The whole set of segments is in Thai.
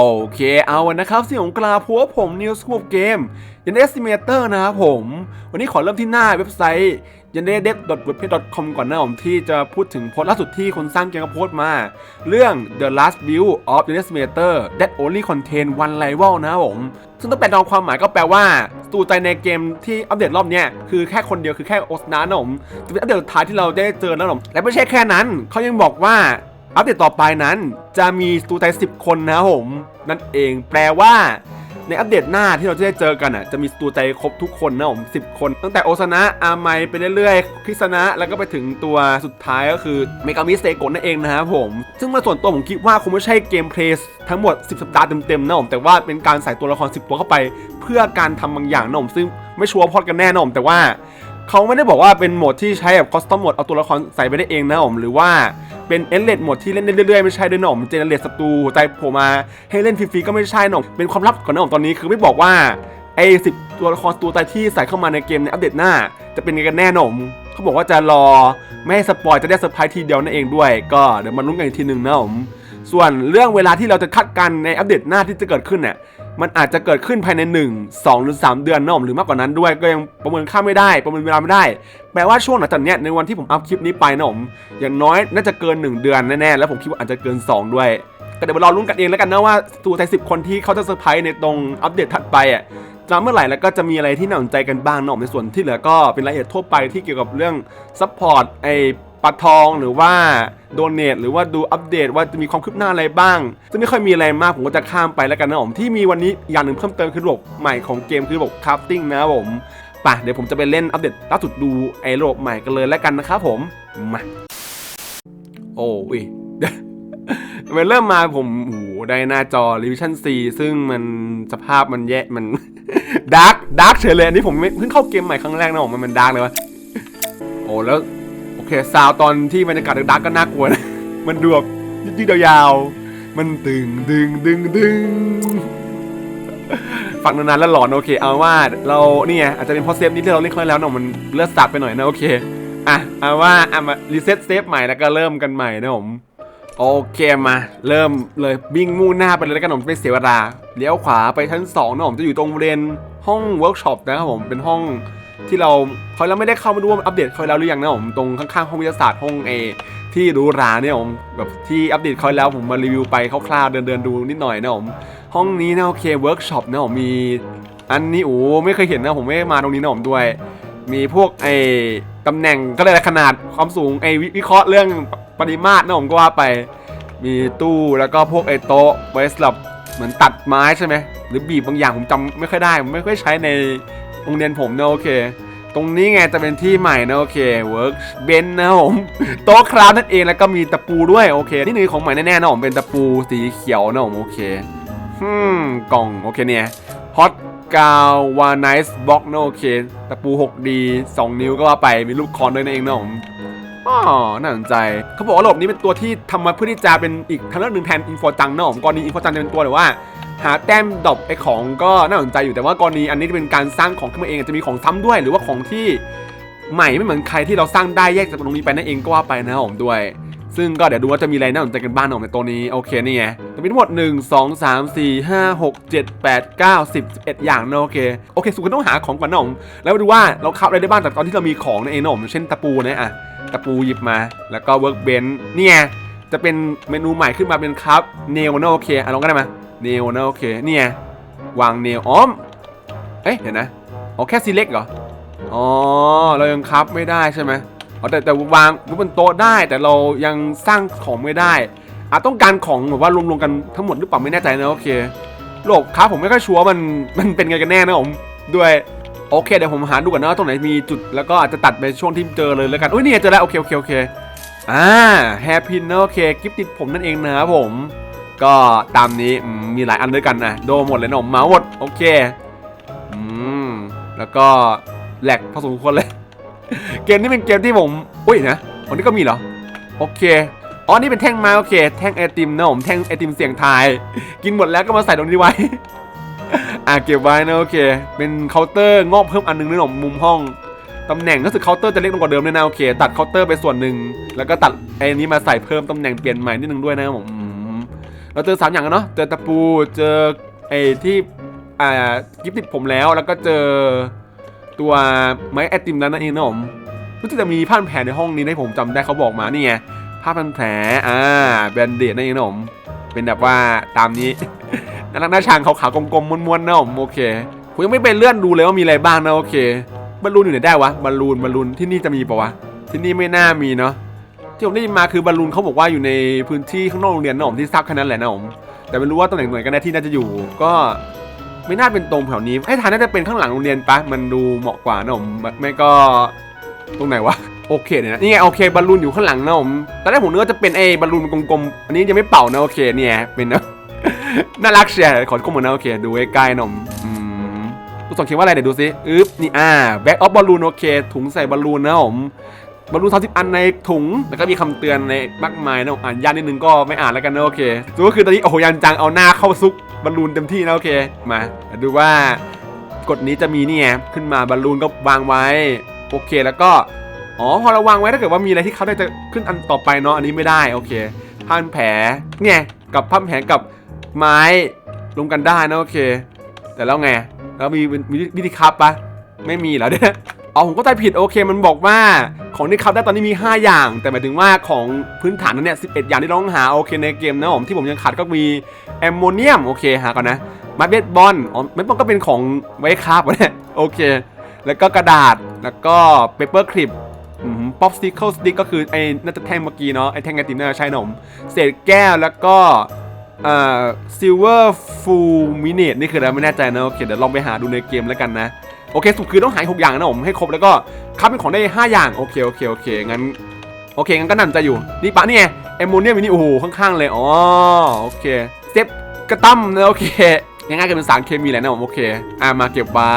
โอเคเอาวันนะครับเสียงของกลาพัวผมนิวส์คูบเกมยันเดสติเมเตอร์นะครับผม วันนี้ขอเริ่มที่หน้าเว็บไซต์ยันเดเด w w w c o m ก่อนนะผมที่จะพูดถึงโพสต์ล่าสุดที่คนสร้างเกมเขาโพสต์มา เรื่อง The Last View of the Estimator that only contain one rival นะครับผม ซึ่งต้องแปลตามความหมายก็แปลว่าตูใจในเกมที่อัปเดตรอบเนี้ยคือแค่คนเดียวคือแค่โอสนานะผมจะเป็นอัปเดตสุดท้ายที่เราได้เจอนะผมและไม่ใช่แค่นั้นเขายังบอกว่า อัปเดตต่อไปนั้น จะมีสตูไท10คนนะผม นั่นเองแปลว่า ในอัปเดตหน้าที่เราจะได้เจอกันอะจะมีสตูไทครบทุกคนนะผม10คน ตั้งแต่โอซานะอาไมไปเรื่อยๆคริสนะแล้วก็ไปถึงตัวสุดท้ายก็คือเมกามิสเซโกนั่นเองนะครับผม ซึ่งมาส่วนตัวผมคิดว่าคงไม่ใช่เกมเพลย์ทั้งหมด 10 สัปดาห์เต็มๆนะผมแต่ว่าเป็นการใส่ตัวละคร 10 ตัวเข้าไป เพื่อการทำบางอย่างนะผมซึ่งไม่ชัวร์พอดกันแน่นะผมแต่ว่า เขาไม่ได้บอกว่าเป็นโหมดที่ใช้แบบคอสตอมโหมดเอาตัวละครใส่ไปได้เองนะผมหรือว่าเป็นเอเลดโหมดที่เล่นได้เรื่อยๆไม่ใช่ด้วยนะผมเจเนเรตศัตรูใจโผล่มาให้เล่นฟรีๆก็ไม่ใช่นะผมเป็นความลับก่อนนะผมตอนนี้คือไม่บอกว่าไอ้สิตัวละครตัวตายที่ใส่เข้ามาในเกมในอัปเดตหน้า จะเป็นยังไงกันแน่นะผมเขาบอกว่าจะรอไม่ให้สปอยจะได้เซอร์ไพรส์ทีเดียวนั่นเองด้วย ก็เดี๋ยวมาลุ้นกันอีกทีหนึ่งนะผม ส่วนเรื่องเวลาที่เราจะคัดกันในอัปเดตหน้าที่จะเกิดขึ้นเนี่ยมันอาจจะเกิดขึ้นภายใน 1 2 หรือ 3 เดือนนะผมหรือมากกว่านั้นด้วยก็ยังประเมินค่าไม่ได้ ประเมินเวลาไม่ได้ แปลว่าช่วงหลังจากเนี้ยในวันที่ผมอัพคลิปนี้ไปนะผมอย่างน้อยน่าจะเกิน 1 เดือนแน่ๆแล้วผมคิดว่าอาจจะเกิน 2 ด้วยก็เดี๋ยวมารอลุ้นกันเองแล้วกันนะว่าตัวไทยสิบคนที่เขาจะเซอร์ไพรส์ในตรงอัปเดตถัดไปอะจะเมื่อไหร่แล้วก็จะมีอะไรที่น่าสนใจกันบ้างนะผมในส่วนที่เหลือก็เป็นรายละเอียดทั่วไปที่เกี่ยวกับเรื่องซัพพอร์ตไอ ปัดทองหรือว่าโดเนทหรือว่าดูอัปเดตว่าจะมีความคืบหน้าอะไรบ้าง ซึ่งไม่ค่อยมีอะไรมากผมก็จะข้ามไปแล้วกันนะผมที่มีวันนี้อย่างหนึ่งเพิ่มเติมคือระบบใหม่ของเกมคือระบบคราฟติ้งนะครับผมป่ะเดี๋ยวผมจะไปเล่นอัปเดตล่าสุดดูไอ้ระบบใหม่กันเลยแล้วกันนะครับผมมาโอ้ยมันเริ่มมาผมโอ้ได้หน้าจอ Revision C ซึ่งมันสภาพมันแย่มันดาร์กดาร์กเฉยเลยอันนี้ผมเพิ่งเข้าเกมใหม่ครั้งแรกนะผมมันมันดาร์กเลยวะโอ้แล้ว โอเคซาวตอนที่บรรยากาศดาร์กก็น่ากลัวนะ มันดูแบบยืดยาวมันตึงดึงดึงดึงฟังนานๆแล้วหลอนโอเค เอาว่าเราเนี่ยอาจจะเป็นเพราะเซฟนี้ที่เราเล่นครั้งแล้วเนาะมันเลือดสับไปหน่อยนะโอเคอะเอาว่าเอะมารีเซ็ตเซฟใหม่แล้วก็เริ่มกันใหม่นะผมโอเคมา เริ่มเลยวิ่งมุ่งหน้าไปเลยแล้วกันผมไม่เสียเวลาเลี้ยวขวาไปชั้น2นะผมจะอยู่ตรงบริเวณห้องเวิร์กช็อปนะครับผมเป็นห้อง ที่เราเขาเราไม่ได้เข้ามาดูว่าอัปเดตเขาแล้วหรือยังนะผมตรงข้างๆห้องวิทยาศาสตร์ห้องเอที่หรูหราเนี่ยผมแบบที่อัปเดตเขาแล้วผมมารีวิวไปคร่าวๆเดินเดินๆดูนิดหน่อยนะผมห้องนี้นะโอเคเวิร์กช็อปนะผมมีอันนี้โอ้ไม่เคยเห็นนะผมไม่มาตรงนี้นะผมด้วย มีพวกไอ้ตำแหน่งก็เลยขนาดความสูงไอ้วิเคราะห์เรื่องปริมาตรนะผมก็ว่าไป มีตู้แล้วก็พวกไอ้โต๊ะไว้สำหรับเหมือนตัดไม้ใช่ไหมหรือบีบบางอย่างผมจำไม่ค่อยได้ผมไม่ค่อยใช้ใน รงเรียนผมนะโอเค ตรงนี้ไงจะเป็นที่ใหม่นะโอเคเวิร์กเบนนะผมโต๊ะคราฟนั่นเองแล้วก็มีตะปูด้วยโอเค นี่นึ่ของใหม่แน่ๆนะผมเป็นตะปูสีเขียวนะผมโอเคฮึมกล่องโอเคเนี่ยฮอตกาววานิสบ็อกนะโอเค ตะปู 6D 2 นิ้วก็ว่าไปมีลูกคอนด้วยนะเองนะผมอ๋อน่าสนใจ เขาบอกว่าระบบนี้เป็นตัวที่ทำมาเพื่อที่จะเป็นอีกทางเลือกหนึ่งแทนอินโฟจังนะผมกรณีอินโฟจังจะเป็นตัวหรือว่า หาแต้มดอปไอของก็น่าสนใจอยู่แต่ว่ากรณีอันนี้จะเป็นการสร้างของขึ้นมาเองจะมีของซ้ำด้วย หรือว่าของที่ใหม่ไม่เหมือนใครที่เราสร้างได้แยกจากตรงนี้ไปนั่นเองก็ว่าไปนะผมด้วย ซึ่งก็เดี๋ยวดูว่าจะมีอะไรน่าสนใจกันบ้างนะผมในตัวนี้โอเคนี่ไงจะมีทั้งหมด 1 2 3 4 5 6 7 8 9 10 11 อย่างนะโอเคโอเคสุดก็ต้องหาของก่อนนะผมแล้วมาดูว่าเราคับอะไรได้บ้างจากตอนที่เรามีของนั่นเองนะผมเช่นตะปูนะอะตะปูหยิบมา แล้วก็เวิร์กเบนเนี่ยจะเป็นเมนูใหม่ขึ้นมาเป็นครับเนลนะโอเคอะลองกันได้ไหม เนลนะโอเคเนี่ย วางเนลอ๋อม เอ๊ะเห็นนะอ๋อแค่ซีเล็กเหรอ อ๋อ เรายังคับไม่ได้ใช่ไหมอ๋อแต่แต่วางบนโต๊ะได้แต่เรายังสร้างของไม่ได้อะต้องการของแบบว่ารวมๆกันทั้งหมดหรือเปล่าไม่แน่ใจนะโอเคโลกครับผมไม่ค่อยชัวร์มันมันเป็นไงกันแน่นะผมด้วยโอเคเดี๋ยวผมหาดูก่อนนะว่าตรงไหนมีจุดแล้วก็อาจจะตัดไปช่วงที่เจอเลยแล้วกันอุ้ยนี่เจอแล้วโอเคโอเคโอเคอ่าแฮปปี้นะโอเคกิฟติดผมนั่นเองนะครับผม ก็ตามนี้มีหลายอันด้วยกันนะโดหมดเลยนะผมเมาหมดโอเคอืมแล้วก็แหลกพอสมควรเลย เกมนี้เป็นเกมที่ผมอุ้ยนะอันนี้ก็มีเหรอโอเคอ๋อนี่เป็นแท่งไม้โอเค แท่งไอติมนะผมแท่งไอติมเสียงทาย กินหมดแล้วก็มาใส่ตรงนี้ไว้อะเก็บไว้นะโอเค เป็นเคาน์เตอร์งอกเพิ่มอันนึงนหนมมุมห้องตำแหน่งก็คือเคาน์เตอร์จะเล็กลงกว่าเดิมเลยนะโอเค ตัดเคาน์เตอร์ไปส่วนหนึ่งแล้วก็ตัดไอ้นี้มาใส่เพิ่มตำแหน่งเปลี่ยนใหม่นิดนึงด้วยนะครับผมอืม เราเจอสามอย่างแล้วเนาะเจอตะปูเจอไอ้ที่อ่ากิฟติดผมแล้วแล้วก็เจอตัวไม้ไอติมแล้วนั่นเองนะผมรู้สึกจะมีผ้าพันแผลในห้องนี้นะผมจำได้เขาบอกมานี่ไงผ้าพันแผลอ่าแบนเดดนั่นเองนะผมเป็นแบบว่าตามนี้น่ารักน่าชังขาวๆกลมๆม้วนๆนะผมโอเคผมยังไม่ไปเลื่อนดูเลยว่ามีอะไรบ้างนะโอเคบอลลูนอยู่ไหนได้วะบอลลูนบอลลูนที่นี่จะมีปะวะที่นี่ไม่น่ามีเนาะ ที่ผมได้ยินมาคือบอลลูนเขาบอกว่าอยู่ในพื้นที่ข้างนอกโรงเรียนนะผมที่ทราบแค่นั้นแหละนะผมแต่ไม่รู้ว่าตำแหน่งหน่วยกันแน่ที่น่าจะอยู่ ก็ไม่น่าเป็นตรงแถวนี้ให้ทานน่าจะเป็นข้างหลังโรงเรียนปะมันดูเหมาะกว่านะผมไม่ก็ตรงไหนวะโอเคเนี่ยนี่ไงโอเคบอลลูนอยู่ข้างหลังนะผมตอนแรกผมนึกว่าจะเป็นไอ้บอลลูนกลมๆอันนี้ยังไม่เป่านะโอเคเนี่ยเป็นนะน่ารักเชียร์ขอข้อมูลนะโอเค ดูใกล้ๆน่อยอืมผู้สอนเขียนว่าอะไรเดี๋ยวดูซิอึ๊บนี่อ่าแบ็กออฟบอลลูนโอเค ถุงใส่บอลลูนนะผม บอลลูนสามสิบอันในถุง แล้วก็มีคำเตือนในมากมายนะอ่านยากนิดนึงก็ไม่อ่านแล้วกันนะโอเคสมมติก็คือตอนนี้โอ้โหยันจังเอาหน้าเข้าซุกบอลลูนเต็มที่นะโอเคมาดูว่ากฎนี้จะมีนี่ไงขึ้นมาบอลลูนก็วางไว้โอเคแล้วก็อ๋อพอเราวางไว้ถ้าเกิดว่ามีอะไรที่เขาได้จะขึ้นอันต่อไปเนาะอันนี้ไม่ได้โอเคผ้าพันแผลเนี่ยกับผ้าพันแผลกับไม้รวมกันได้นะโอเค แต่แล้วไงแล้วมีมีวิธีคับปะไม่มีเหรอเนี่ย อ๋อผมก็ใจผิดโอเคมันบอกว่าของที่คับได้ตอนนี้มี 5 อย่าง แต่หมายถึงว่าของพื้นฐานนั้นเนี่ย11 อย่างที่ต้องหาโอเคในเกมนะผมที่ผมยังขาดก็มีแอมโมเนียมโอเคหาก่อนนะมาเบสบอลอ๋อเบสบอลก็เป็นของไว้คาบวเนี่ยโอเค แล้วก็กระดาษแล้วก็เปเปอร์คลิปป๊อปสติ๊กเกิลสติ๊กก็คือไอ้น่าจะแท่งเมื่อกี้เนาะไอ้แท่งไอติมน่าจะใช่หนมเศษแก้วแล้วก็เอ่อซิลเวอร์ฟูมิเนตนี่คืออะไรไม่แน่ใจนะโอเคเดี๋ยวลองไปหาดูในเกมแล้วกันนะ โอเคสุดคือต้องหายหกอย่างนะผมให้ครบแล้วก็คับเป็นของได้5อย่างโอเคโอเคโอเคงั้นโอเคงั้นก็นั่นใจะอยู่นี่ปะนี่ไงแอมโมเนียมนี่โอ้โหข้างๆเลยอ๋อโอเคเซฟกระตั้มนะโอเคง่ายๆก็เป็นสารเคมีแหละนะผมโอเคอะมาเก็บไว้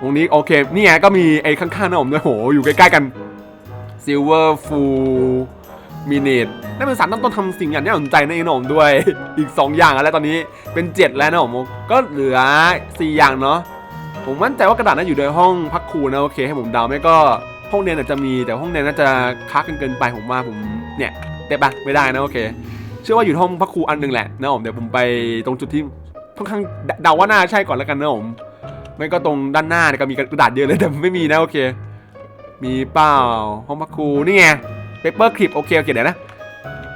ตรงนี้โอเคนี่ไงก็มีไอ้ข้างๆนะผมด้วยโหอยู่ใกล้ๆกันซิลเวอร์ฟูมินิทนั่นเป็นสารตั้งต้นทำสิ่งอย่างน่าสนใจนะเองนะผมด้วย อีก 2 อย่างแล้วตอนนี้เป็น 7 แล้วนะผมก็เหลือ 4 อย่างเนาะ ผมมั่นใจว่ากระดาษนั้นอยู่ในห้องพักครูนะโอเคให้ผมเดาไม่ก็ห้องเรียนอาจจะมีแต่ห้องเรียนน่าจะค้ากันเกินไปผมว่าผมเนี่ยได้ปะไม่ได้นะโอเค เชื่อว่าอยู่ห้องพักครูอันหนึงแหละนะผมเดี๋ยวผมไปตรงจุดที่ค่อนข้างเดาว่าน่าใช่ก่อนแล้วกันนะผมไม่ก็ตรงด้านหน้าเนี่ยก็มีกระดาษเยอะเลยแต่ไม่มีนะโอเค มีเปล่าห้องพักครูนี่ไงเปเปอร์คลิปโอเคโอเคเดี๋ยวนะ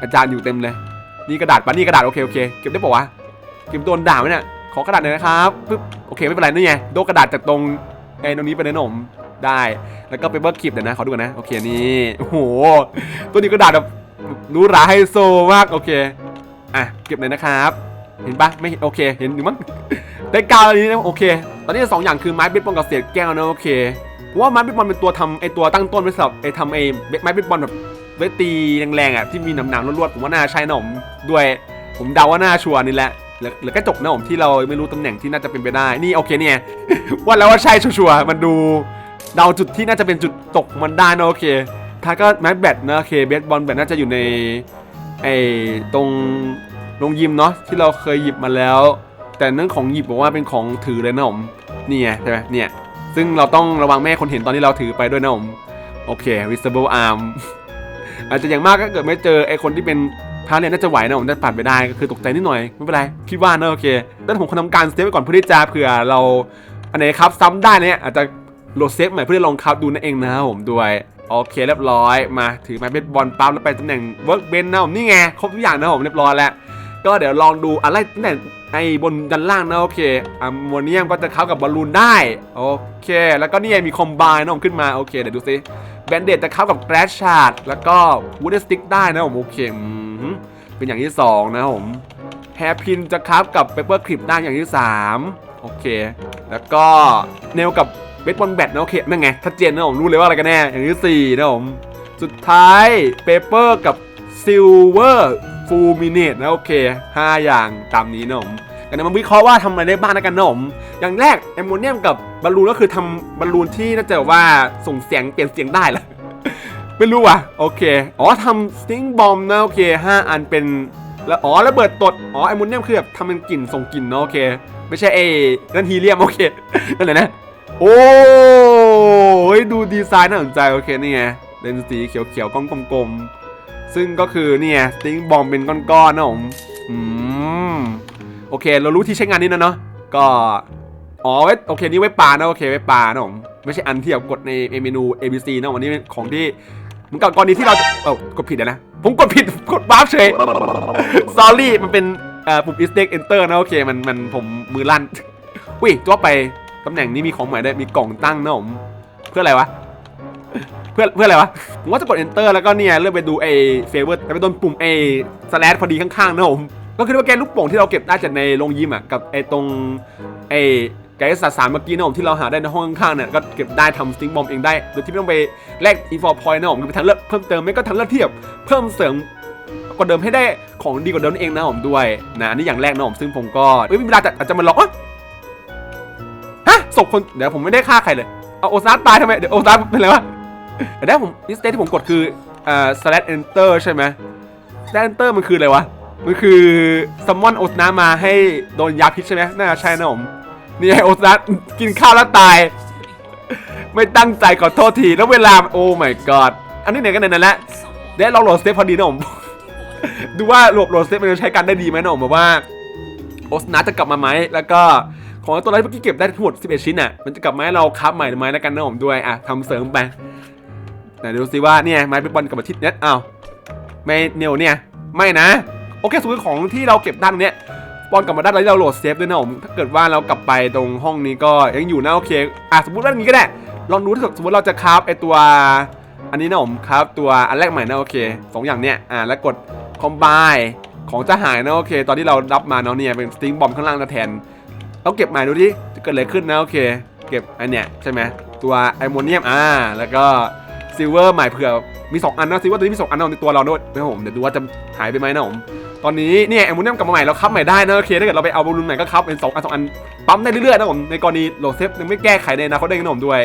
อาจารย์อยู่เต็มเลยนี่กระดาษปะนี่กระดาษโอเคโอเคเก็บได้ปะวะเก็บโดนด่าไหมเนี่ย อกระดาษหน่อยนะครับปึ๊บโอเคไม่เป็นไรนี่ไงโดกระดาษจากตรงไอ้ตรงนี้ไปในหนมได้แล้วก็เปเปอร์คลิปเดี๋ยวนะขอดูกันนะโอเคนี่โอ้โหตัวนี้กระดาษแบบรูหราไฮโซมากโอเคอะเก็บเลยนะครับเห็นปะไม่โอเค เห็นอยู่มั้งได้กาวอันนี้นะโอเค ตอนนี้สองอย่างคือไม้เบสบอลกับเศษแก้วนะโอเคเพราะว่าไม้เบสบอลเป็นตัวทำไอตัวตั้งต้นไว้สำหรับไอทำไอไม้เบสบอลแบบไว้ตีแรงๆอะที่มีหนามๆรวดๆผมว่าน่าใช่นะผมด้วย ผมเดาว่าน่าชัวร์นี่แหละ เหลือเหลือกระจกนะผมที่เราไม่รู้ตำแหน่งที่น่าจะเป็นไปได้ นี่โอเคเนี่ยว่าแล้วว่าใช่ชัวร์มันดูเดาจุดที่น่าจะเป็นจุดตกมันได้นะโอเคถ้าก็ไม้แบตนะโอเคเบสบอลแบตน่าจะอยู่ในไอตรงโรงยิมเนาะที่เราเคยหยิบมาแล้ว แต่เรื่องของหยิบบอกว่าเป็นของถือเลยนะผมนี่ไงใช่ไหมเนี่ยซึ่งเราต้องระวังแม่คนเห็นตอนที่เราถือไปด้วยนะผมโอเค visible arm อาจจะอย่างมากก็เกิดไม่เจอไอคนที่เป็น พาเนี่ยน่าจะไหวนะผมจะผ่านไปได้ก็คือตกใจนิดหน่อยไม่เป็นไรคิดว่านะโอเคแต่ผมคงทำการเซฟไว้ก่อนเพื่อที่จะเผื่อเราอันไหนครับซ้ำได้เนี่ยอาจจะโหลดเซฟใหม่เพื่อลองครับดูนั่นเองนะครับผมด้วยโอเคเรียบร้อยมาถือไม้เบสบอลปั๊บแล้วไปตำแหน่งเวิร์กเบนนะผมนี่ไงครบทุกอย่างนะผมเรียบร้อยแล้วก็เดี๋ยวลองดูอะไรตั้งแต่ไอ้บนด้านล่างนะโอเคอะโมเนียมก็จะเข้ากับบอลลูนได้โอเค แล้วก็นี่ไงมีคอมไบน์นะผมขึ้นมาโอเคเดี๋ยวดูซิ แบนเดดจะเข้ากับแกรชชาร์ดแล้วก็วูดสติ๊กได้นะผมโอเคอืมเป็นอย่างที่สองนะผมแฮพินจะคับกับเปเปอร์คลิปได้อย่างที่สามโอเค แล้วก็เนลกับเบสบอลแบทนะโอเคนั่นไงชัดเจนนะผมรู้เลยว่าอะไรกันแน่อย่างที่สี่นะผมสุดท้ายเปเปอร์กับซิลเวอร์ฟูมิเนิทนะโอเค 5 อย่างตามนี้นะผม กันเดี๋ยวมาวิเคราะห์ว่าทำอะไรได้บ้างนะกันนะผมอย่างแรกแอมโมเนียมกับบอลลูนก็คือทำบอลลูนที่น่าจะว่าส่งเสียงเปลี่ยนเสียงได้ละไม่รู้ว่ะโอเคอ๋อทำสติงบอมนะโอเค5อันเป็นแล้วอ๋อระเบิดตดอ๋อแอมโมเนียมคือแบบทำเป็นกลิ่นส่งกลิ่นเนาะโอเค ไม่ใช่เอนั่นฮีเลียมโอเคนั่นแหละนะโอ้ยดูดีไซน์น่าสนใจโอเคนี่ไงเลนสีเขียวๆกลมๆซึ่งก็คือเนี่ยสติงบอมเป็นก้อนๆนะผมอืม โอเค เรารู้ที่ใช้งานนี้นะเนาะก็อ๋อไว้โอเคนี่ไว้ปลานะโอเคไว้ปลานะผมไม่ใช่อันที่แบบกดในเมนู ABC นะวันนี้เป็นของที่เหมือนกับกรณีที่เราเออกดผิดนะผมกดผิดกดวาร์เฉย sorry มันเป็นเอ่อปุ่ม is t enter นะโอเคมันมันผมมือลั่นอุ้ยตัวไปตำแหน่งนี้มีของใหม่ได้วยมีกล่องตั้งนะผมเพื่ออะไรวะเพื่อเพื่ออะไรวะผมก็จะกด enter แล้วก็เนี่ยเลื่อนไปดูไอ้ favor แต่ไปโดนปุ่มไอ้ slash พอดีข้างๆนะผม ก็คือว่าแกนลูกโป่งที่เราเก็บได้จากในโรงยิมอะกับไอ้ตรงไอ้ไกด์สัตสารเมื่อกี้นะผมที่เราหาได้ในห้องข้างๆเนี่ยก็เก็บได้ทำสติ๊งบอมเองได้โดยที่ไม่ต้องไปแลกอินฟอร์พอยต์นะผมคือเป็นทางเลือกเพิ่มเติมไม่ก็ทางเลือกเทียบเพิ่มเสริมกว่าเดิมให้ได้ของดีกว่าเดิมนั่นเองนะผมด้วยนะนี่อย่างแรกนะผมซึ่งผมก็เอ้ยมีเวลาจะอาจจะมาลองอะฮะศพคนเดี๋ยวผมไม่ได้ฆ่าใครเลยเอาโอซาร์ตายทำไมเดี๋ยวโอซาร์เป็นไรวะเดี๋ยวผมอินสเตที่ผมกดคืออ่า slash enter ใช่ไหม slash enter มันคืออะไรวะ มันคือซัมมอนโอสนามาให้โดนยาพิษใช่ไหมน่าใช่นะผมนี่ไงโอสนากินข้าวแล้วตาย ไม่ตั้งใจขอโทษทีแล้วเวลาโอ้ my god อันนี้ไหนกันไหนนั่นแหละเดี๋ยวเราโหลดเซฟพอดีนะผมดูว่าโหลดโหลดเซฟมันจะใช้การได้ดีไหมนะผมแบบว่าโอสนาจะกลับมาไหมแล้วก็ของตัวแรกเมื่อกี้เก็บได้ทั้งหมด 11 ชิ้นอะ มันจะกลับมาให้เราคับใหม่หรือไม่แล้วกันนะผมด้วย อะทำเสริมไปไหนดูซิว่าเนี่ยไม้เป็นบอลกลับมาทิศเน็ตอ้าวไม่เนียวเนี่ย ไม่นะ โอเคส่วนของที่เราเก็บด้านเนี้ยบอลกลับมาด้านแล้วเราโหลดเซฟด้วยนะผมถ้าเกิดว่าเรากลับไปตรงห้องนี้ก็ยังอยู่นะโอเคอะสมมติว่าอย่างนี้ก็ได้ลองดูถ้าสมมติเราจะคราฟไอตัว อันนี้นะผมครับตัวอันแรกใหม่นะโอเคสองอย่างเนี้ยอ่าแล้วกดคอมไบของจะหายนะโอเค ตอนที่เรารับมาเนาะเนี่ยเป็นสติงบอมข้างล่างนะแทนเราเก็บใหม่ดูดิจะเกิดอะไรขึ้นนะโอเค เก็บอันเนี้ยใช่ไหมตัวไอโมเนียมอ่าแล้วก็ซิลเวอร์ใหม่เผื่อมีสองอันนะซิลเวอร์ตัวนี้มีสองอันนะในตัวเราด้วยนะผมเดี๋ยวดูว่าจะหายไปไหมนะผม ตอนนี้เนี่ยแอมโมเนียมกลับมาใหม่เราคับใหม่ได้นะโอเคถ้าเกิดเราไปเอาบอลลูนใหม่ก็คับเป็นสองอันสองอันปั๊มได้เรื่อยๆนะผมในกรณีโหลดเซฟยังไม่แก้ไขในอนาคตได้นมด้วย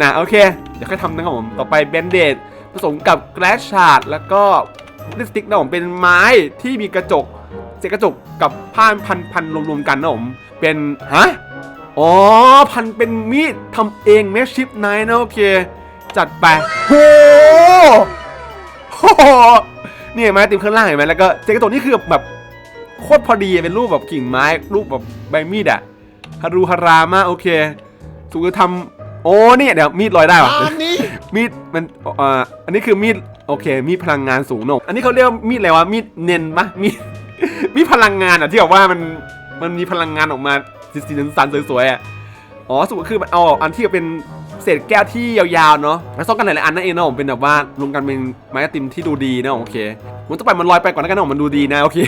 นะโอเคเดี๋ยวค่อยทำนะครับผมต่อไปเบนเดดผสมกับแกลชาร์ดแล้วก็ลิสติกนะผมเป็นไม้ที่มีกระจกเศษกระจกกับผ้าพันพันรวมๆกันนะผมเป็นฮะอ๋อพันเป็นมีดทำเองเมชชิปไนนะโอเค จัดไปโหโห นี่เห็นไหมติมข้างล่างเห็นไหมแล้วก็เจกระจกนี่คือแบบโคตรพอดีเป็นรูปแบบกิ่งไม้ รูปแบบใบมีดอะฮารุฮารามากโอเคสุกทำโอ้เนี่ยเดี๋ยวมีดลอยได้ปะอันนี้มีดมันเอ่ออันนี้คือมีดโอเค มีดพลังงานสูงหนกอันนี้เขาเรียกว่ามีดอะไรวะมีดเนนปะมีดมีดพลังงานอะที่แบบว่ามันมันมีพลังงานออกมาสีสันๆสวยๆอะอ๋อสมมติคือมันเอาอันที่เป็น เศษแก้วที่ยาวๆเนาะแล้วซ่อนกันหลายๆอันนั่นเองเนาะผมเป็นแบบว่ารวมกันเป็นไม้ไอติมที่ดูดีนะโอเคผมต้องไปมันลอยไปก่อนแล้วกันเนาะมันดูดีนะโอเค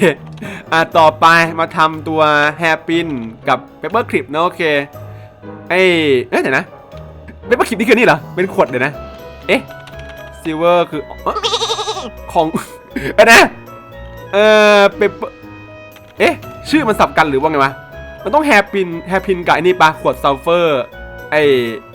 อะต่อไปมาทำตัวแฮร์ปินกับเปเปอร์คลิปนะโอเคเอ้ยเอ้ยเดี๋ยวนะเปเปอร์คลิปนี่คือนี่เหรอเป็นขวดเดี๋ยวนะเอ๊ะซิลเวอร์คือของเอ้ยนะเออเปเปอร์เอ๊ะชื่อมันสับกันหรือว่าไงวะมันต้องแฮร์ปินแฮร์ปินกับไอ้นี่ปะขวดซัลเฟอร์ ไอ้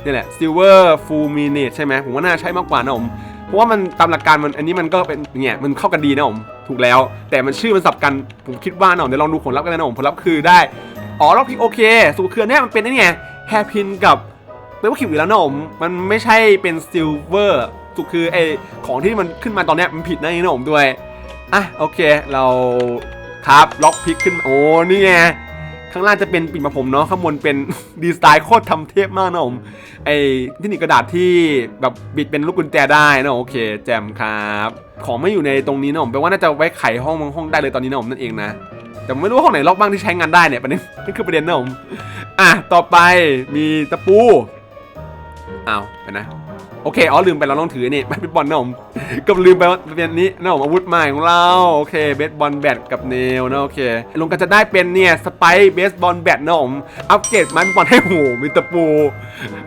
นี่แหละซิลเวอร์ฟูมิเนตใช่ไหมผมว่าน่าใช้มากกว่านะผมเพราะว่ามันตามหลักการมันอันนี้มันก็เป็นเงี้ยมันเข้ากันดีนะผมถูกแล้ว แต่มันชื่อมันสับกันผมคิดว่านะผมเดี๋ยวลองดูผลลัพธ์กันนะผมผลลัพธ์คือได้อ๋อแล้วพี่โอเคสูตรเครือเนี่ยมันเป็นไอ้นี่ยแฮร์พินกับเปเปอร์คิวอยู่แล้วนะผมมันไม่ใช่เป็นซิลเวอร์สูตรคือไอของที่มันขึ้นมาตอนเนี้ยมันผิดนะนี่นะผมด้วยอะโอเคเราครับล็อกพิกขึ้นโอ้นี่ไง ข้างล่างจะเป็นปิดมาผมเนาะข้างบนเป็นดีไซน์โคตรทำเทพมากนะผมไอที่นี่กระดาษที่แบบบิดเป็นลูกกุญแจได้นะโอเค แจมครับ ของไม่อยู่ในตรงนี้นะผมแปลว่าน่าจะไว้ไขห้องบางห้องได้เลยตอนนี้นะผมนั่นเองนะแต่ไม่รู้ว่าห้องไหนล็อกบ้างที่ใช้งานได้เนี่ยประเด็นนี่คือประเด็นนะผมอะต่อไปมีตะปูอ้าวไปนะ โอเค อ๋อลืมไปเราต้องถือนี่ไม่เป็นบอลนะผมก็ลืมไปว่าเป็นนี้นะผมอาวุธใหม่ของเราโอเคเบสบอลแบทกับเนลนะโอเคลงกันจะได้เป็นเนี่ยสไปเบสบอลแบทนะผมอัปเกรดไม้บอลให้โหมีตะปู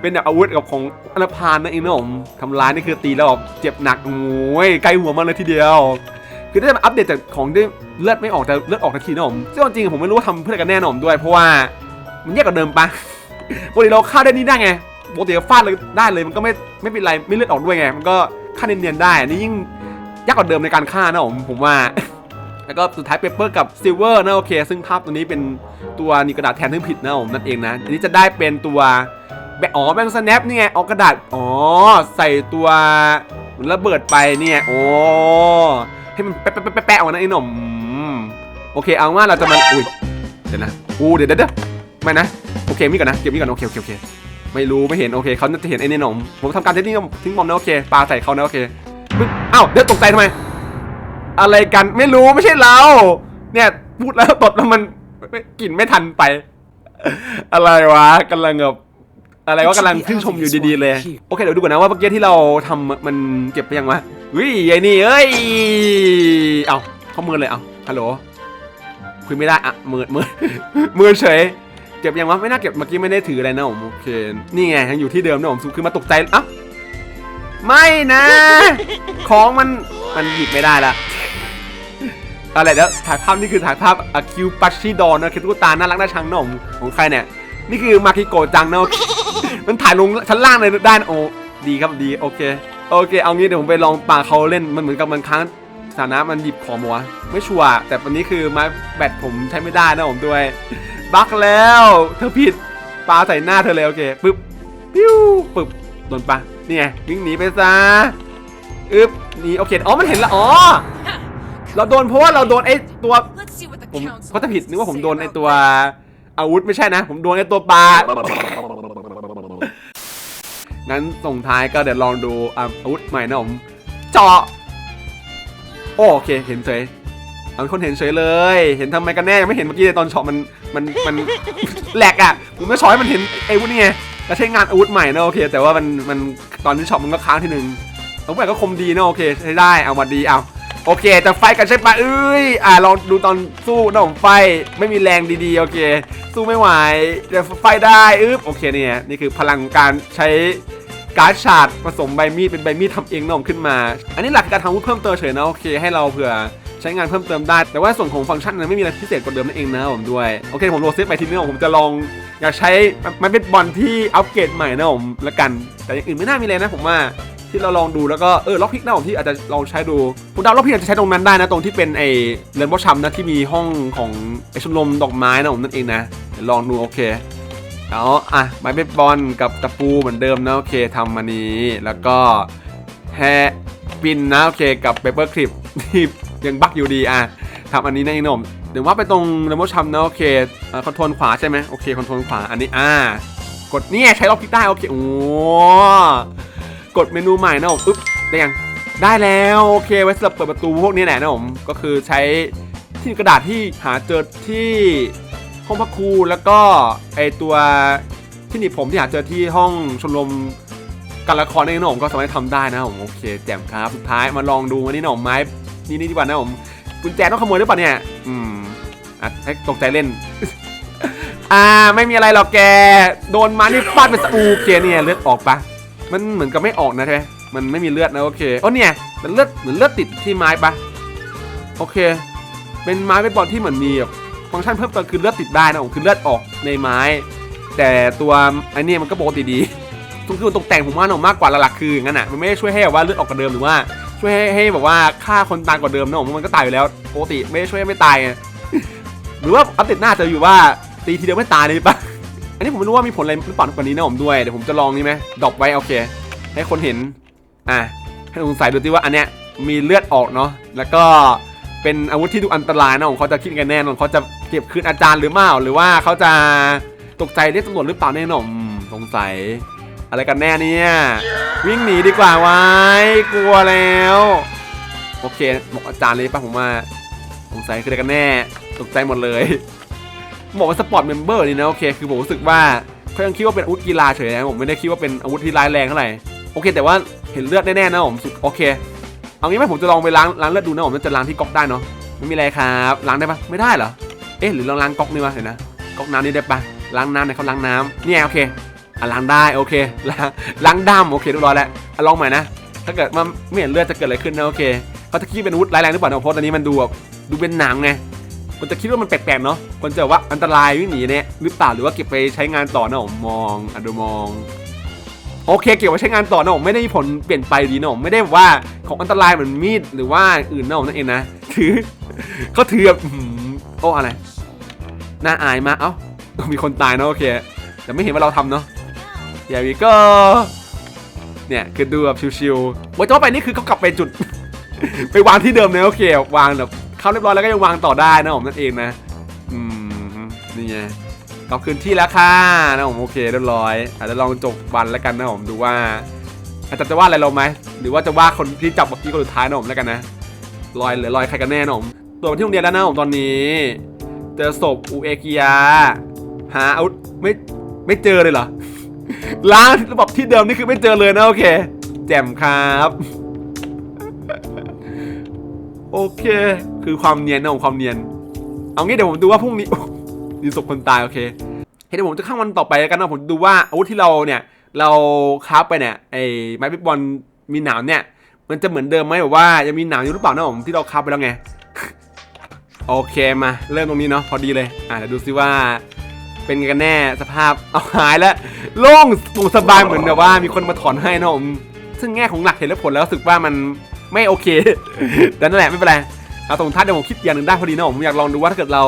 เป็นแบบอาวุธกับของอนาพานนั่นเองนะผมทำร้ายนี่คือตีแล้วแบบเจ็บหนักโอ้ยใกล้หัวมันเลยทีเดียวคือถ้มาอัปเดตจากของที่เลือดไม่ออกแต่เลือดออกทันทีนะผมซึ่งเอาจริงผมไม่รู้ว่าทำเพื่ออะไรกันแน่นะผมด้วย เพราะว่ามันแย่กว่าเดิมปะปกติเราฆ่าได้นี่ได้ไง ปกติฟาดเลยได้เลยมันก็ไม่ไม่เป็นไรไม่เลือดออกด้วยไงมันก็ฆ่าเนียนๆได้นนี้ยิ่งยากกว่าเดิมในการฆ่านะผมผมว่า แล้วก็สุดท้ายเปเปอร์กับซิลเวอร์นะโอเค ซึ่งภาพตัวนี้เป็นตัวนี่กระดาษแทนซึ่งผิดนะผมนั่นเองนะอันนี้จะได้เป็นตัวแบอ๋อแบงสแนปนี่ไงเอากระดาษอ๋อใส่ตัวระเบิดไปเนี่ยโอ้ให้มันแปะแปะแปะออกนะไอ้หนุ่มโอเคเอาว่าเราจะมาอุ้ยเดี๋ยวนะอู้เดี๋ยวเดี๋ยวเดี๋ยวไม่นะโอเคมีก่อนนะเก็บมีก่อนโอเคโอเคโอเค ไม่รู้ไม่เห็นโอเคเขาน่าจะเห็นไอ้นี่หนมผมทำการเทสทิ้งทิ้งบอมนะโอเคปาใส่เขานะโอเคปึ๊บอ้าวเดี๋ยวตกใจทำไม อะไรกันไม่รู้ไม่ใช่เรา เนี่ยพูดแล้วตดแล้วมันไม่กลิ่นไม่ทันไป อะไรวะกำลังแบบอะไรวะกำลังขึ้นชมอยู่ดีๆเลย โอเคเดี๋ยวดูก่อนนะว่าเมื่อกี้ที่เราทำมันเก็บไปยังวะวิไอ้นี่เอ้ยเอาเขามือเลยเอาฮัลโหลคุยไม่ได้อะมือมือมือเฉย เก็บยังวะไม่น่าเก็บเมื่อกี้ไม่ได้ถืออะไรนะผมโอเคนี่ไงยังอยู่ที่เดิมนะผมคือมาตกใจอะไม่นะ ของมันมันหยิบไม่ได้ละอะไรเดี๋ยวถ่ายภาพนี่คือถ่ายภาพอะคิวปัชชิดอนนะคือตุ๊กตาน่ารักน่าชังนะผมของใครเนี่ยนี่คือมาคิโกะจังนะโอเคมันถ่ายลงชั้นล่างเลยได้นะโอ้ดีครับดีโอเคโอเค เอางี้เดี๋ยวผมไปลองปาเขาเล่นมันเหมือนกับมันค้างสถานะมันหยิบของมัวะไม่ชัวร์แต่วันนี้คือไม้แบตผมใช้ไม่ได้นะผมด้วย บักแล้ว เธอผิดปาใส่หน้าเธอเลยโอเคปึ๊บปิ้วปึ๊บโดนปะนี่ไงวิ่งหนีไปซะอึ๊บหนีโอเคอ๋อมันเห็นละอ๋อเราโดนเพราะว่าเราโดนไอ้ตัว Let's see what the ผม council เขาจะผิดนึกว่าผมโดน say ไอ้ about ตัว that. อาวุธไม่ใช่นะ ผมโดนไอ้ตัวปลางั้นส่งท้ายก็เดี๋ยวลองดูอะอาวุธใหม่นะผมเจาะโอเคเห็นเฉยเอาเป็นคนเห็นเฉยเลย เห็นทำไมกันแน่ยังไม่เห็นเมื่อกี้เลยตอนเฉาะมัน มันมันแหลกอะผมไม่ช้อยมันเห็นไอ้วุธนี่ไงแล้วใช้งานอาวุธใหม่นะโอเค แต่ว่ามันมันตอนที่เฉาะมันก็ค้างทีหนึ่งอาวุธใหม่ก็คมดีนะโอเคใช้ได้เอามาดีเอาโอเคจะไฟกันใช่ปะเอ้ยอะลองดูตอนสู้นะผมไฟไม่มีแรงดีๆโอเค สู้ไม่ไหวเดี๋ยวไฟได้อึ๊บโอเคเนี่ยนี่คือพลังการใช้การ์ดชาดผสมใบมีดเป็นใบมีดทำเองน้อมขึ้นมา อันนี้หลักการทำวุธเพิ่มเติมเฉยนะโอเค ให้เราเผื่อ ใช้งานเพิ่มเติมได้ แต่ว่าส่วนของฟังก์ชันนั้นไม่มีอะไรพิเศษกว่าเดิมนั่นเองนะผมด้วย โอเค ผมโหลดเซฟไปทีนี้ผมจะลองอยากใช้มันเป็นบอลที่อัปเกรดใหม่นะผมละกัน แต่อย่างอื่นไม่น่ามีเลยนะผมว่าที่เราลองดูแล้วก็เออล็อกพิกน้าผมที่อาจจะลองใช้ดูผมเดาล็อกพิกอาจจะใช้ตรงนั้นได้นะตรงที่เป็นไอเรนโบว์ชัมนะที่มีห้องของไอชมรมดอกไม้นะผมนั่นเองนะลองดูโอเคเอาอะไม้เบสบอลกับตะปูเหมือนเดิมนะโอเคทำมานี้แล้วก็แฮปินนะโอเคกับเปเปอร์คลิปที่ ยังบักอยู่ดีอะทำอันนี้นะนี่นะผมเดี๋ยวว่าไปตรงเรนโบชัมนะโอเคคอนโทรลขวาใช่ไหมโอเคคอนโทรลขวาอันนี้อ่ากดเนี่ยใช้ล็อกพิกได้โอเคโอ้กดเมนูใหม่นะผมอึ๊บได้ยังได้แล้วโอเคไว้สำหรับเปิดประตูพวกนี้แหละนะผมก็คือใช้ที่กระดาษที่หาเจอที่ห้องพักครูแล้วก็ไอตัวที่หนีบผมที่หาเจอที่ห้องชมรมการละครนี่นะผมก็สามารถทำได้นะผมโอเคแจ่มครับสุดท้ายมาลองดูวันนี้นะผมไม้ นี่นี่ดีกว่านะผมกุญแจต้องขโมยหรือเปล่าเนี่ยอืมอะให้ตกใจเล่น อ่าไม่มีอะไรหรอกแก โดนมานี่ฟาดไปสะอูโอเคเนี่ยเลือดออกปะมันเหมือนกับไม่ออกนะใช่ไหมมันไม่มีเลือดนะโอเคโอ้เนี่ยมันเลือดเหมือนเลือดติดที่ไม้ปะโอเค เป็นไม้เป็นบอลที่เหมือนมีแบบฟังก์ชันเพิ่มเติมคือเลือดติดได้นะผมคือเลือดออกในไม้ แต่ตัวไอ้นี่มันก็ปกติดีตรงคือตกแต่งผมว่าหนมากกว่าหลักๆคืออย่างนั้นอะมันไม่ได้ช่วยให้แบบว่าเลือดออกกว่าเดิมหรือว่า ช่วยให้ให้แบบว่าฆ่าคนตายกว่าเดิมนะผมมันก็ตายอยู่แล้วปกติไม่ช่วยไม่ตายหรือว่าอัปเดตหน้าจะอยู่ว่าตีทีเดียวไม่ตายเลยปะอันนี้ผมไม่รู้ว่ามีผลอะไรหรือเปล่ากว่านี้นะผมด้วยเดี๋ยวผมจะลองนี่ไหมดรอปไว้โอเค ให้คนเห็นอะให้สงสัยดูดิว่าอันเนี้ยมีเลือดออกเนาะแล้วก็เป็นอาวุธที่ดูอันตรายนะผมเขาจะคิดกันแน่นอนเขาจะเก็บคืนอาจารย์หรือเปล่าหรือว่าเขาจะตกใจเรียกตำรวจหรือเปล่าแน่นอนอืมสงสัย อะไรกันแน่เนี่ย วิ่งหนีดีกว่าไว้ กลัวแล้ว โอเคบอกอาจารย์เลยป่ะผมว่าสงสัยคืออะไรกันแน่ ตกใจหมดเลยบอกว่าสปอร์ตเมมเบอร์นี่นะโอเคคือผมรู้สึกว่าเขายังคิดว่าเป็นอาวุธกีฬาเฉยนะผมไม่ได้คิดว่าเป็นอาวุธที่ร้ายแรงเท่าไหร่โอเค แต่ว่าเห็นเลือดแน่ๆนะผมสุดโอเคเอางี้ไหมผมจะลองไปล้างล้างเลือดดูนะผมจะล้างที่ก๊อกได้เนาะไม่มีอะไรครับล้างได้ปะไม่ได้เหรอเอ๊ะหรือลองล้างก๊อกนี่วะเห็นนะก๊อกน้ำนี่ได้ปะล้างน้ำในเขาล้างน้ำเนี่ยโอเค อะล้างได้โอเคล้างล้างดำโอเคเรียบร้อยแล้วลองใหม่นะถ้าเกิดมันไม่เห็นเลือดจะเกิดอะไรขึ้นนะโอเคเขาจะคิดเป็นอาวุธร้ายแรงหรือเปล่าเนอะเพราะตอนนี้มันดูแบบดูเป็นหนังไงคนจะคิดว่ามันแปลกๆเนาะคนจะว่าอันตรายวิ่งหนีเนี่ยหรือเปล่าหรือว่าเก็บไปใช้งานต่อเนาะมองอะดูมองโอเคเก็บไว้ใช้งานต่อเนาะไม่ได้มีผลเปลี่ยนไปดีเนาะไม่ได้แบบว่าของอันตรายเหมือนมีดหรือว่าอื่นเนาะนั่นเองนะถือเขาถือแบบโอ้อะไรน่าอายมากเอ้ามีคนตายเนาะโอเคแต่ไม่เห็นว่าเราทำเนาะ อย่าวีก็เนี่ยคือดูแบบชิวๆว่าจะว่าไปนี่คือเขากลับไปจุด ไปวางที่เดิมเลยโอเควางแบบเข้าเรียบร้อยแล้วก็ยังวางต่อได้นะผมนั่นเองนะอืมนี่ไงกลับคืนที่แล้วค่ะนะผมโอเคเรียบร้อย อาจจะลองจบวันแล้วกันนะผมดูว่า อาจารย์จะว่าอะไรเราไหมหรือว่าจะว่าคนที่จับเมื่อกี้คนสุดท้ายนะผมแล้วกันนะลอยหลือลอยใครกันแน่นะผมตัวมาที่โรงเรียนแล้วนะผมตอนนี้ เจอศพอูเอกิยาหาอาวุธไม่ไม่เจอเลยเหรอ ล้างระบบที่เดิมนี่คือไม่เจอเลยนะโอเค แจ่มครับ โอเค คือความเนียนนะผมความเนียน เอางี้เดี๋ยวผมดูว่าพรุ่งนี้มีศพคนตายโอเคเดี๋ยวผมจะข้างวันต่อไปแล้วกันนะผมดูว่าอาวุธที่เราเนี่ย เราคราฟไปเนี่ยไอ้ไม้เบสบอลมีหนามเนี่ยมันจะเหมือนเดิมไหมแบบว่ายังมีหนามอยู่หรือเปล่านะผมที่เราคราฟไปแล้วไง โอเคมา เริ่มตรงนี้เนาะพอดีเลย อะเดี๋ยวดูซิว่า เป็นไงกันแน่สภาพเอาหายแล้วโล่งโปร่งสบายเหมือนแบบว่ามีคนมาถอนให้นะผมซึ่งแง่ของหลักเหตุและผลแล้วรู้สึกว่ามันไม่โอเค แต่นั่นแหละไม่เป็นไรเอาตรงท้าเดี๋ยวผมคิดอย่างหนึ่งได้พอดีนะผมอยากลองดูว่าถ้าเกิดเรา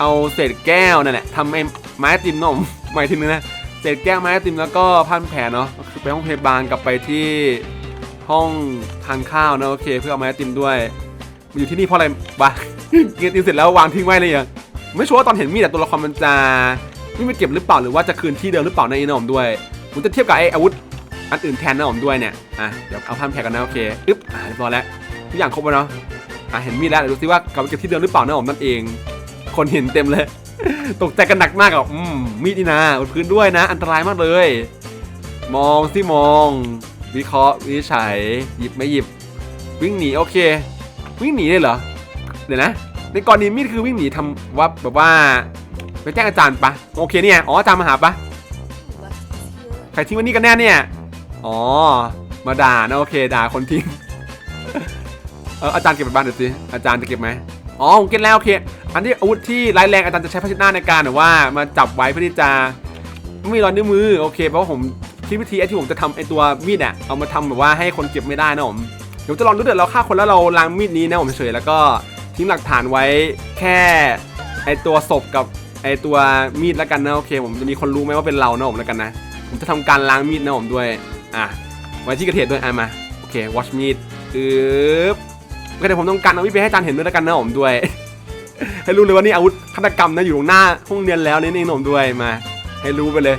เอาเศษแก้วนั่นแหละทำไอ้ไม้ติมเนาะผมหมายถึงนะเศษแก้วไม้ติมแล้วก็พันแผลเนาะก็คือไปห้องพยาบาลกลับไปที่ห้องทานข้าวนะโอเค เพื่อเอาไม้ติมด้วยมาอยู่ที่นี่เพราะอะไรวะกินไอติมเสร็จแล้ววางทิ้งไว้เลยเหรอ ไม่ชัวร์ว่าตอนเห็นมีดแต่ตัวละครมันจะไม่ไปเก็บหรือเปล่าหรือว่าจะคืนที่เดิมหรือเปล่าในนะผมด้วยผมจะเทียบกับไอ้อาวุธอันอื่นแทนนะผมด้วยเนี่ยอะเดี๋ยวเอาพันแผลกันนะโอเคอึ๊บอะเรียบร้อยแล้วทุกอย่างครบแล้วเนาะอะเห็นมีดแล้วเดี๋ยวดูซิว่ากลับไปเก็บที่เดิมหรือเปล่านะผมนั่นเอง คนเห็นเต็มเลย ตกใจกันหนักมากอะอืมมีดนี่นะบนพื้นด้วยนะ อันตรายมากเลย มองสิมอง วิเคราะห์วิจัยหยิบไม่หยิบ วิ่งหนีโอเค วิ่งหนีเลยเหรอเดี๋ยวนะ ในกรณีมีดคือวิ่งหนีทำว่าแบบว่าไปแจ้งอาจารย์ปะโอเคเนี่ยอ๋ออาจารย์มาหาปะใครทิ้งวันนี้กันแน่เนี่ยอ๋อมาด่านะโอเคด่าคนทิ้งเอออาจารย์เก็บไปบ้านหน่อยสิอาจารย์จะเก็บไหมอ๋อผมเก็บแล้วโอเคอันที่อาวุธที่ร้ายแรงอาจารย์จะใช้พัชนะในการแบบว่ามาจับไว้เพื่อที่จะไม่มีรอยนิ้วมือโอเคเพราะว่าผมคิดวิธีไอ้ที่ผมจะทำไอ้ตัวมีดอะเอามาทำแบบว่าให้คนเก็บไม่ได้นะผมเดี๋ยวจะลองดูเดี๋ยวเราฆ่าคนแล้วเราล้างมีดนี้นะผมเฉยแล้วก็ ทิ้งหลักฐานไว้แค่ไอตัวศพกับไอตัวมีดแล้วกันนะโอเค ผมจะมีคนรู้ไหมว่าเป็นเรานะผมแล้วกันนะ ผมจะทำการล้างมีดนะผมด้วย อะไว้ที่กระเทศด้วยอะมาโอเค watch มีดอึ๊บก็เดี๋ยวผมต้องการเอามีดไปให้อาจารย์เห็นด้วยแล้วกันนะผมด้วย ให้รู้เลยว่านี่อาวุธฆาตกรรมนะอยู่ตรงหน้าห้องเรียนแล้วนี่นี่นะผมด้วยมา ให้รู้ไปเลย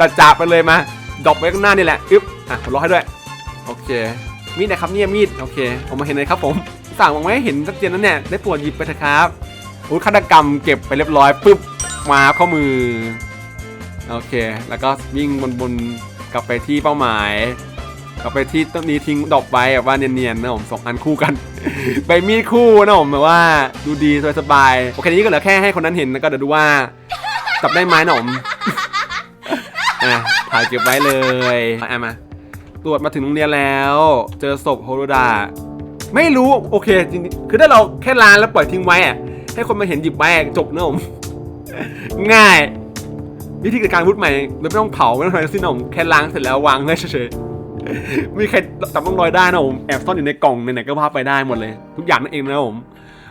ตัดจ่าไปเลยมาดอปไว้ข้างหน้านี่แหละอึ๊บอะผมรอให้ด้วย โอเค มีดนะครับเนี่ยมีดโอเคผมมาเห็นเลยครับผม สั่งวางไว้ให้เห็นชัดเจนนั้นเนี่ยได้ปรดหยิบไปเถอะครับอุ้ยฆาตกรรมเก็บไปเรียบร้อยปุ๊บมาข้อมือ โอเค แล้วก็วิ่งบนบนกลับไปที่เป้าหมาย กลับไปที่ต้นนี้ทิ้งดอกไว้แบบว่าเนียนๆนะผมสองอันคู่กัน ใบมีดคู่นะผมแบบว่าดูดีสบายๆโอเคนี้ก็เหลือแค่ให้คนนั้นเห็นแล้วก็เดี๋ยวดูว่าจับได้ไหมหนอมอะถ่ายเก็บไว้เลยอะมาตรวจมาถึงโรงเรียนแล้ว เจอศพโฮโรดา ไม่รู้โอเคจริงๆคือถ้าเราแค่ล้างแล้วปล่อยทิ้งไว้อะให้คนมาเห็นหยิบไปอะจบนะผมง่ายวิธีการพูดใหม่โดยไม่ต้องเผาไม่ต้องอะไรทั้งสิ้นนะผมแค่ล้างเสร็จแล้ววางไว้เฉยๆไม่มีใครจับต้องรอยได้นะผมแอบซ่อนอยู่ในกล่องไหนๆก็พาไปได้หมดเลย ทุกอย่างนั่นเองนะผม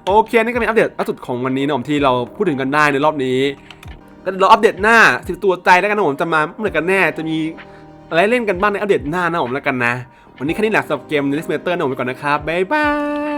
โอเคนี่ก็เป็นอัปเดตล่าสุดของวันนี้นะผมที่เราพูดถึงกันได้ในรอบนี้ก็เราอัปเดตหน้าสิบตัวใจแล้วกันนะผมจะมาเมื่อไหร่กันแน่จะมีอะไรเล่นกันบ้างในอัปเดตหน้านะผมแล้วกันนะ วันนี้แค่นี้แหละสำหรับเกม n e s m e t e r นะผมไปก่อนนะครับ บ๊ายบาย